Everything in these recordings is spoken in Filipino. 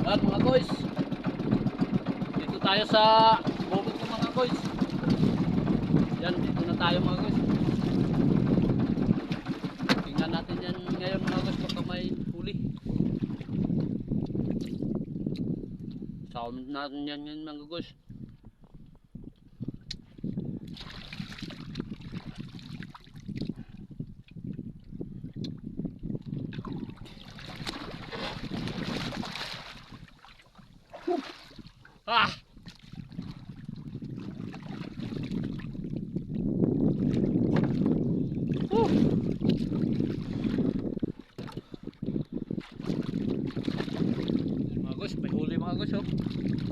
At mga boys, dito tayo sa bubog ng mga boys. Yan, dito na tayo mga boys. Tingnan natin yan ngayon mga boys pagka may huli. Sound natin yan ngayon mga boys. Ah! Mga guys, may huli mga guys oh.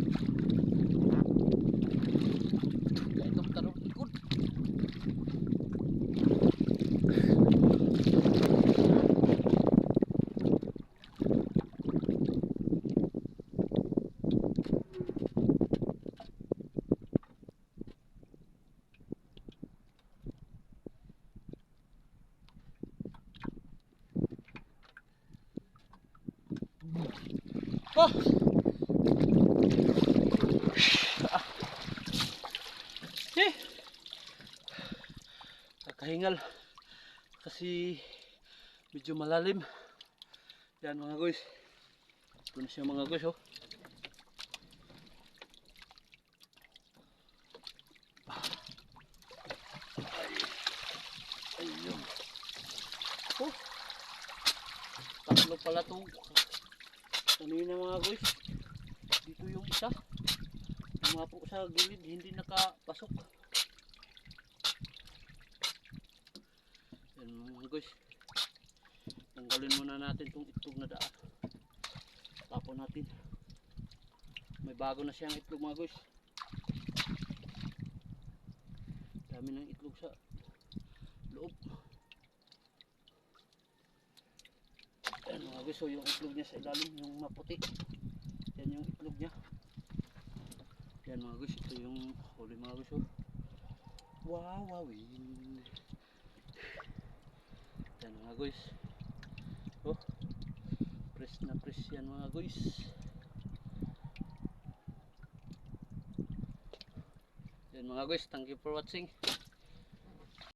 Oh! Eh! Kakahingal. Kasi medyo malalim. Yan mga guys. Ito na siya mga guys oh. Ay, ayun. Oh! Tatlo pala itong kanina mga guys. Dito yung isa. Tumapo sa gilid, hindi nakapasok. Yan mga guys. Tanggalin muna natin itong itlog na daan. Tapon natin. May bago na siyang itlog mga guys. Dami ng itlog sa loob. So yung itlog niya sa ilalim, yung maputi. Yan yung itlog niya. Yan mga guys, ito yung huli mga guys. Oh. Wow, wawin. Yan mga guys. Oh, press na press yan mga guys. Yan mga guys, thank you for watching.